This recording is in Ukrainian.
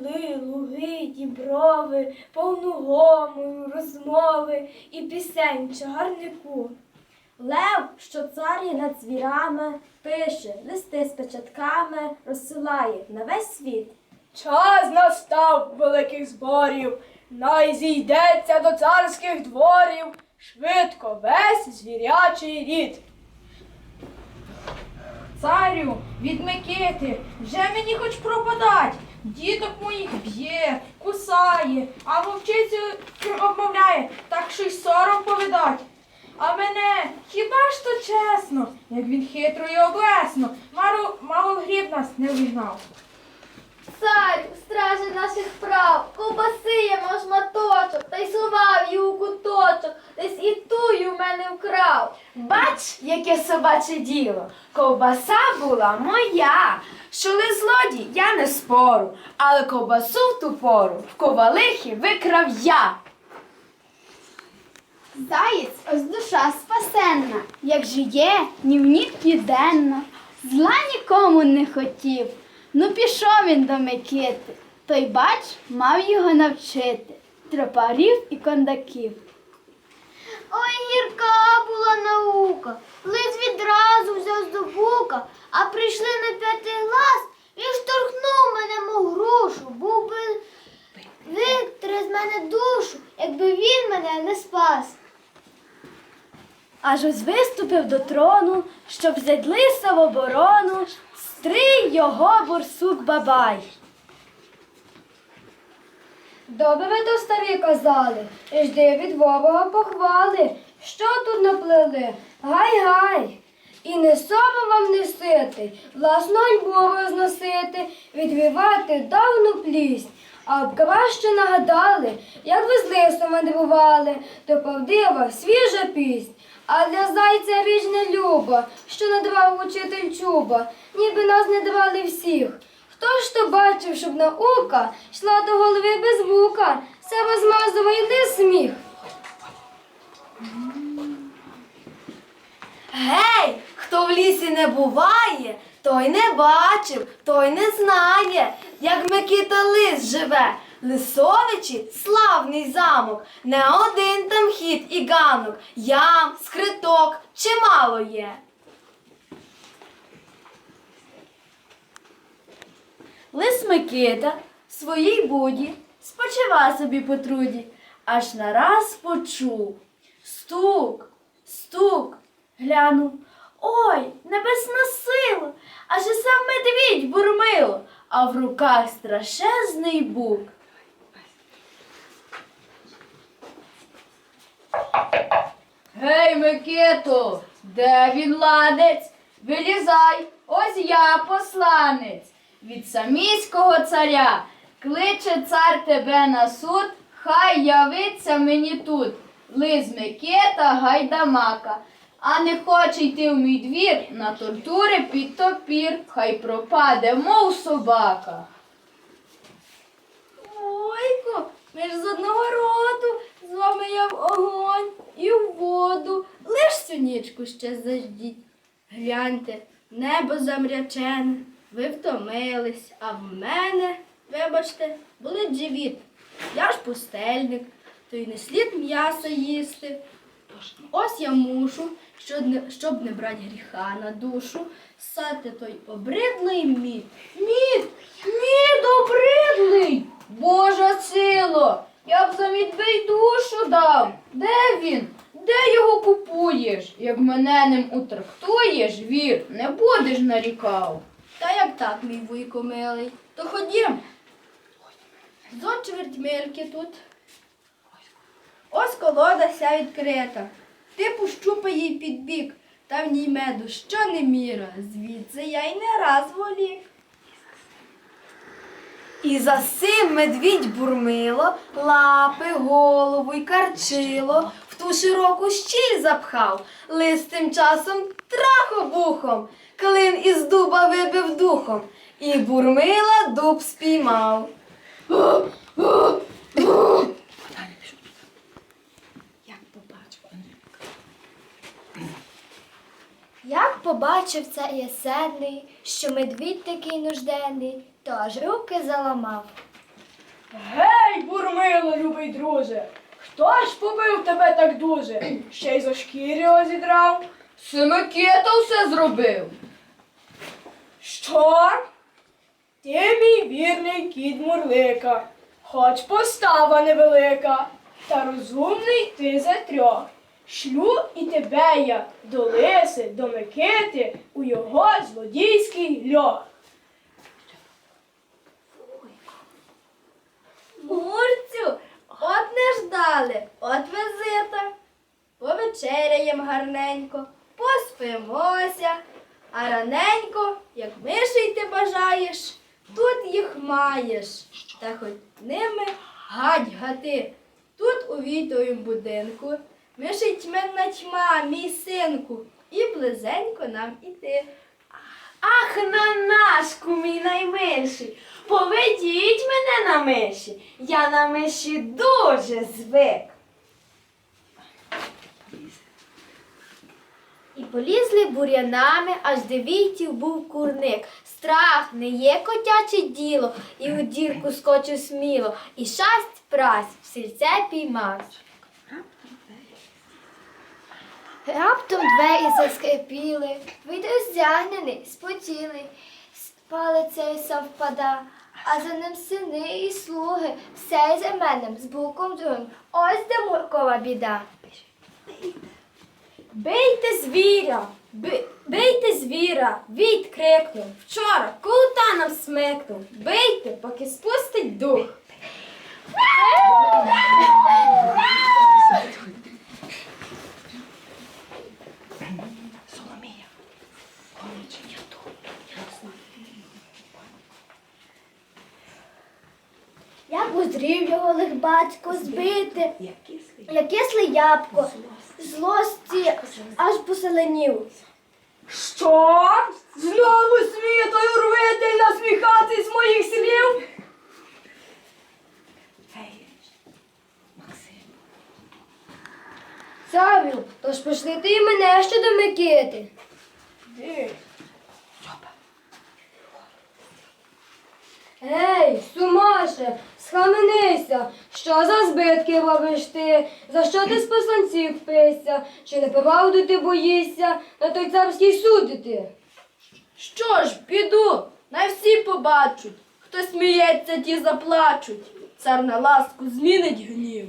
сели, луги, діброви, повну гомою, розмови і пісень чагарнику. Лев, що цар є над звірами, пише листи з печатками, розсилає на весь світ. Час настав великих зборів, най зійдеться до царських дворів, швидко весь звірячий рід. Царю, від Микити, вже мені хоч пропадать. Діток моїх б'є, кусає, а вовчицю обмовляє, так що й сором повидать. А мене, хіба ж то чесно, як він хитро і облесно, мало, мало гріб нас не вигнав. Царю, стражі наших прав, ковбаси я шматочок, та й сховав її у куточок, десь і тую мене вкрав. Бач, яке собаче діло. Ковбаса була моя. Що ли злодій, я не спору, але ковбасу в ту пору в ковалихи викрав я. Заєць, ось душа спасенна, як жиє, ні в ніг п'єденно, зла нікому не хотів. Ну пішов він до Микити, той бач, мав його навчити тропарів і кондаків. Ой, гірка була наука, лис відразу взяв з бука, а прийшли на п'ятий глас, він штовхнув мене, мов грушу, був би з мене душу, якби він мене не спас. Аж ось виступив до трону, щоб взять лиса в оборону, стрий його бурсук бабай. Добре ви то старі казали, жди від Бога похвали. Що тут наплели? Гай-гай. І не сома вам не сити, власну альбу розносити, відвівати давну плість. А б краще нагадали, як ви з лисом мандрували, то правдива, свіжа піснь. А для зайця річ не люба, що надрав учитель чуба, ніби нас не драли всіх. Хто ж то бачив, щоб наука йшла до голови без вука, все розмазував не сміх. Гей, хто в лісі не буває, той не бачив, той не знає, як Микита лис живе. Лисовичі славний замок, не один там хід і ганок, ям, скриток чимало є. Лис Микита в своїй буді спочива собі по труді, аж нараз почув стук, стук, глянув. Ой, небесна сила, аж і сам медвідь бурмило, а в руках страшезний бук. Гей, Микито, де він ладець? Вилізай, ось я посланець. Від саміського царя кличе цар тебе на суд, хай явиться мені тут. Лиз Микита гайдамака. А не хоче йти в мій двір на тортури під топір, хай пропаде, мов собака. Ойко, ми ж з одного роду, з вами я в огонь і в воду. Лиш цю нічку ще заждіть. Гляньте, небо замрячене, ви втомились, а в мене, вибачте, болить живіт. Я ж пустельник, то й не слід м'яса їсти. Ось я мушу, щоб не, брати гріха на душу, сати той обридлий мід. Мід, мід обридлий! Божа сило! Я б за мідвей душу дав. Де він? Де його купуєш? Як мене ним утрактуєш, вір, не будеш нарікав. Та як так, мій вуйко милий, то ходім. Зо чверть мильки тут. Ось колода ся відкрита. Ти пощупай їй під бік, та в ній меду що не міра. Звідси я й не раз волік. І за сим медвідь бурмило, лапи, голову й карчило, ту широку щіль запхав, лис тим часом трахобухом, клин із дуба вибив духом, і бурмила дуб спіймав. Як побачив це ясенний, що медвідь такий нужденний, то аж руки заламав. Гей, бурмило, любий друже! Хто ж побив тебе так дуже? Ще й за шкірі розідрав? Це Микита все зробив. Що? Ти мій вірний кіт Мурлика, хоч постава невелика, та розумний ти за трьох. Шлю і тебе я до лиси, до Микити у його злодійський льох. От не ждали, от визита. Повечеряєм гарненько, поспимося, а раненько, як мишей ти бажаєш, тут їх маєш. Та хоч ними гать гати. Тут у вітовім будинку мишей тьменна тьма, мій синку, і близенько нам іти. Ах, на нашку, мій наймилший, поведіть мене на миші. Я на миші дуже звик. І полізли бур'янами, аж де війтів був курник. Страх не є котяче діло, і у дірку скочив сміло, і шасть прась в сільце піймав. Раптом двері заскрипіли, вийде здягнений, спотілий, палицею совпада, а за ним сини і слуги, все з іменем, з буком другим. Ось де муркова біда. Бийте звіря, би- бийте звіра, Війт крикнув. Вчора култа нам смикнув. Бийте, поки спустить дух. Як узрів його лих батько збити, як кисле ябко, злості аж поселенів. Що? Знову світою рвити й насміхатись з моїх слів? Савю, тож пошли ти і мене ще до Микити. Де? Ей, Сумаше, схаменися, що за збитки робиш ти? За що ти з посланців впився? Чи не правду ти боїшся на той царський суд іти? Що ж, піду, най всі побачать. Хто сміється, ті заплачуть. Цар на ласку змінить гнів.